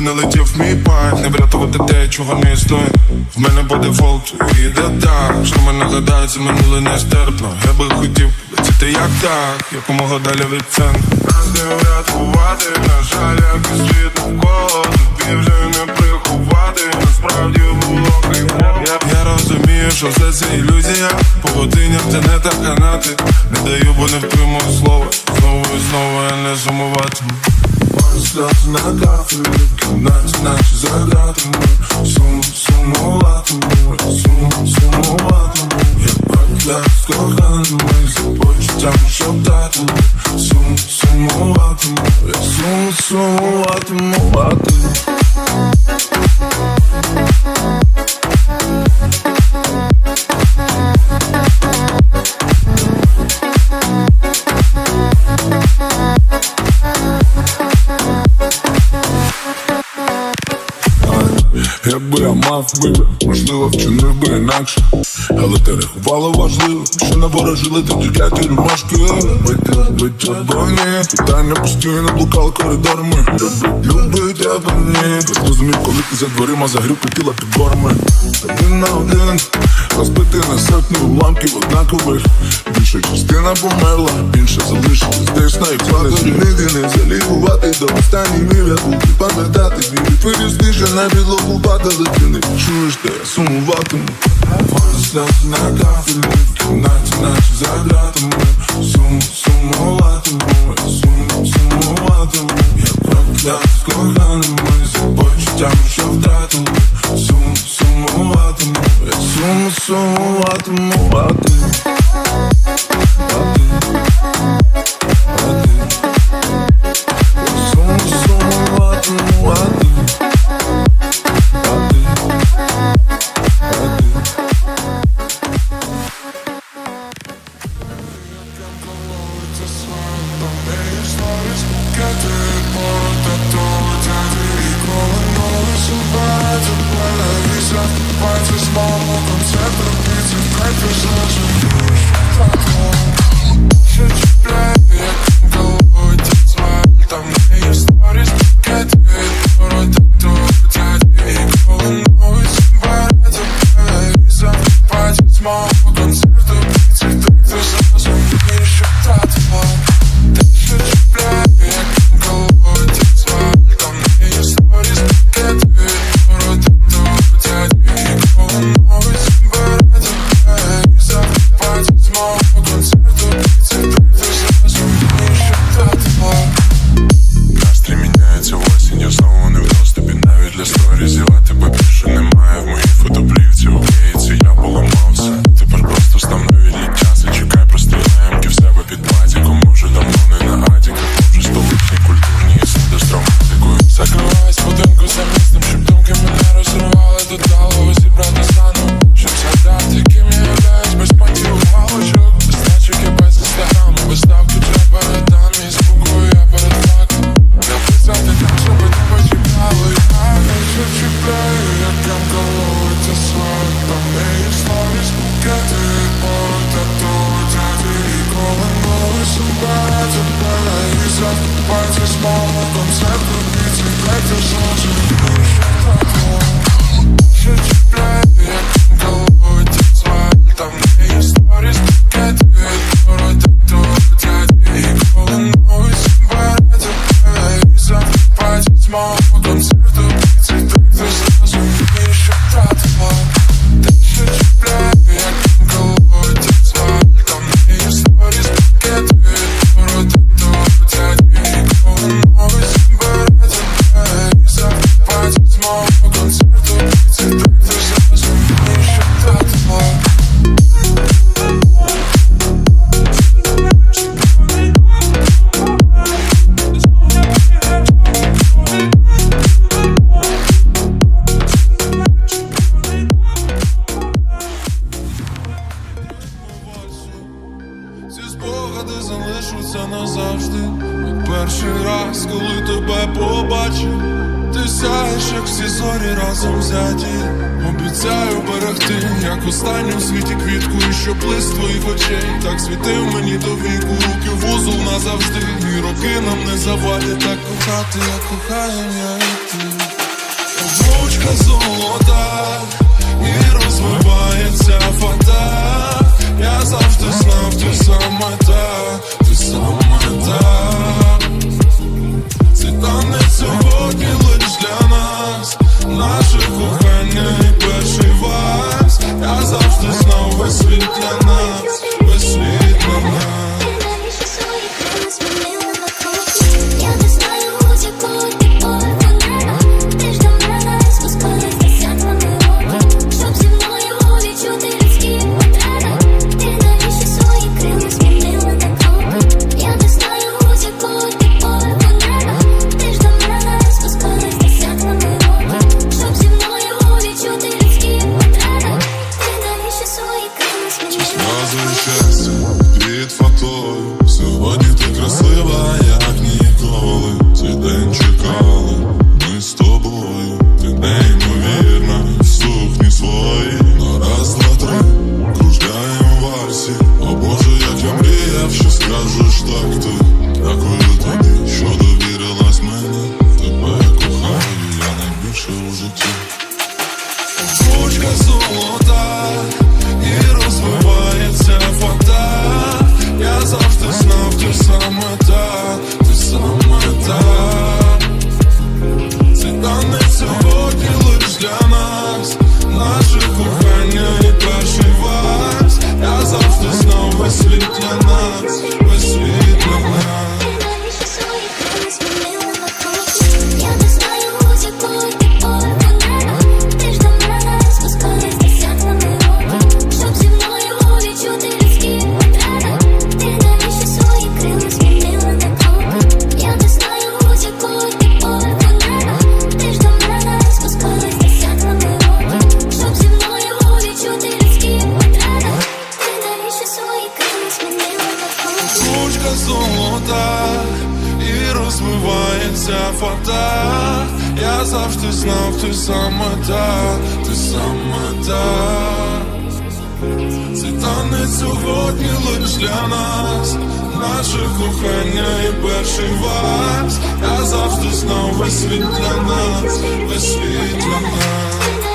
не летів мій пар Не врятувати те, чого не існує. В мене по дефолту іде так Що мене гадається, минуле нестерпно. Я би хотів летіти як так Якомога далі від центру. Нас не врятувати, на жаль, як і світ навколо. Тобі вже не приховати. Насправді було кайфово я, розумію, що все це ілюзія. По годиням це не так канати Не даю, бо не втримую слова. Знову і знову я не сумуватиму Сльози на кафелі В кімнаті наче за ґратами Сум, сумуватиму Сум, сумуватиму Я прокидаюсь коханим І за почтям втратиму Сум, сумуватиму Я сум, сумуватиму А ти я мав вибір, можливо, вчинив би інакше. Але ти рахувала важливо, що не ворожили тоді кляті ромашки. Бити, бити броні, питання постійно блукали коридорами. Любить, любить, я б ні. Зрозумів, коли ти за дверима загрів тіла під горами Один на один, розбити на сотні уламків однакових Більша частина померла, інша залишилась десь на екрані Звільнити, не залікувати до останніх днів Я буду пам'ятати, вірю, твої що на підлогу падали Ти не чуєш, де я сумуватиму? Маю на кафелі В кімнаті наче за ґратами Сум, сумуватиму Сум, сумуватиму. Я прокидаюсь коханим І за почуттям, що втратили Сум, сумуватиму Я сум, сумуватиму. А ти Smoke, I'm set the beats and breakfast, lunch and food. Fuck home. давай так кохати, як кохаєм я і ти. Ручка золота і розвивається вода Я завжди знав, ти сама та, ти сама та. саме ти саме та Цей танець сьогодні лиш для нас, наше кохання і перший вас Я завжди знав весь світ для нас, весь світ для нас.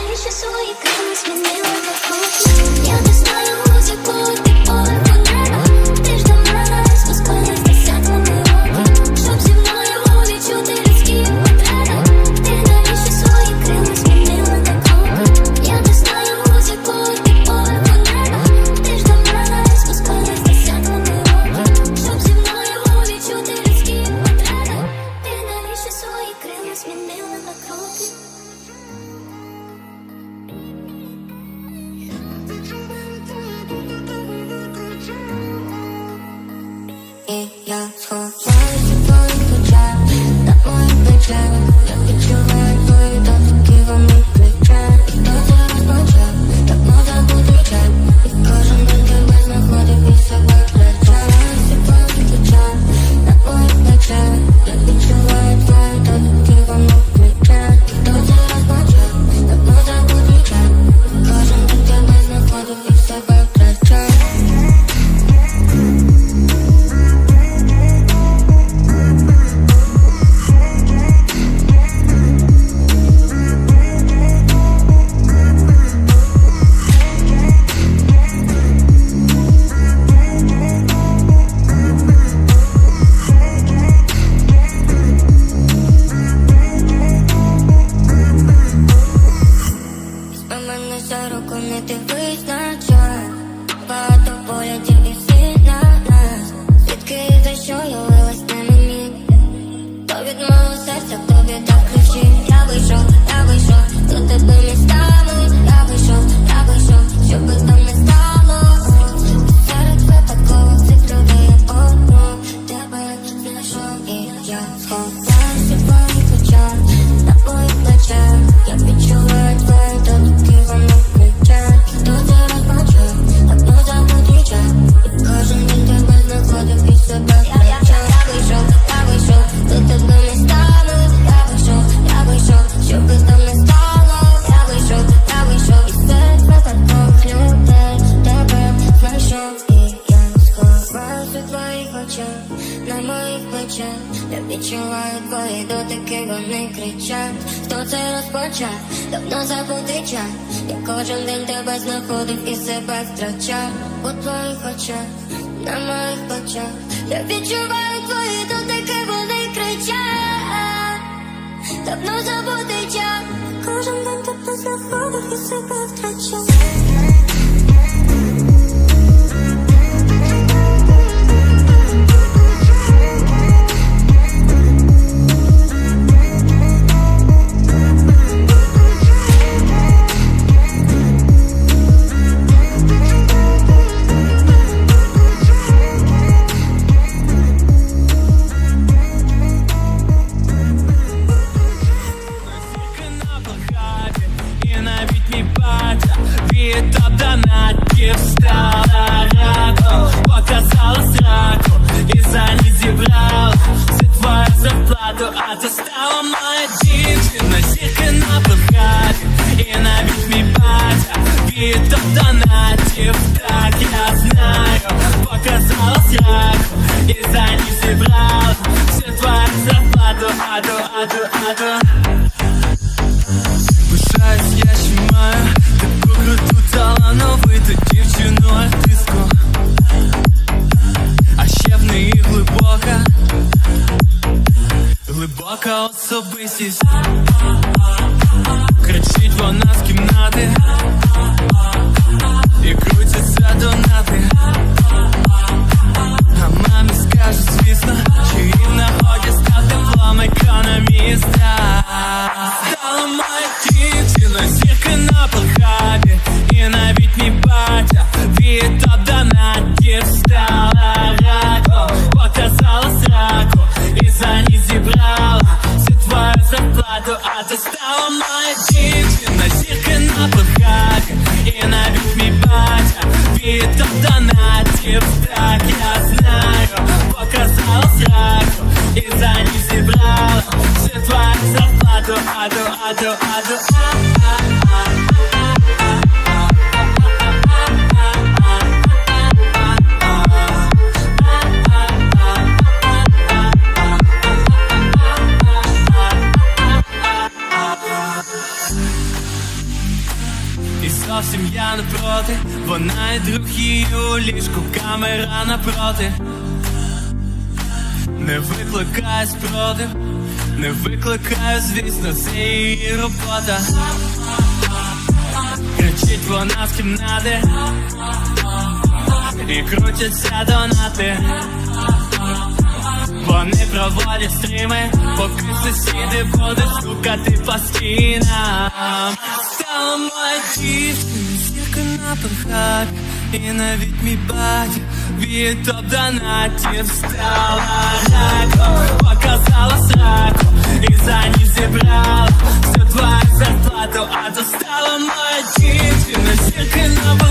Знаходив і себе втрачав у твоїх очах, на моїх очах Я відчуваю твої дотики, вони кричать. Давно забути час. Кожен день тебе знаходив і себе втрачав. Від донатів, так я знаю, показала сраку і за ні зібрала всю твою зарплату, аду, аду, аду. Пишаюсь, я ще маю таку круту талановиту дівчину А ще в глибока, глибока особистість. Кричить вона з кімнати донати А мамі скаже, звісно, що їм нагоді стати плом економіста Стала моя дівчина, Аду, аду, аду, І зовсім я не проти, вона і друг у ліжку, камера напроти. Не викликає спротив, не викликаю, звісно, це її робота. Кричить вона з кімнати і крутяться донати. Вони проводять стріми, поки сусіди будуть стукати по стінам. Стала моя дівчина, зірка на пархах, і навіть мій батя від топ-донатів стала раком, показала сраку і за ніж зібрала всю твою зарплату, а то стала моя дівчина, зірка на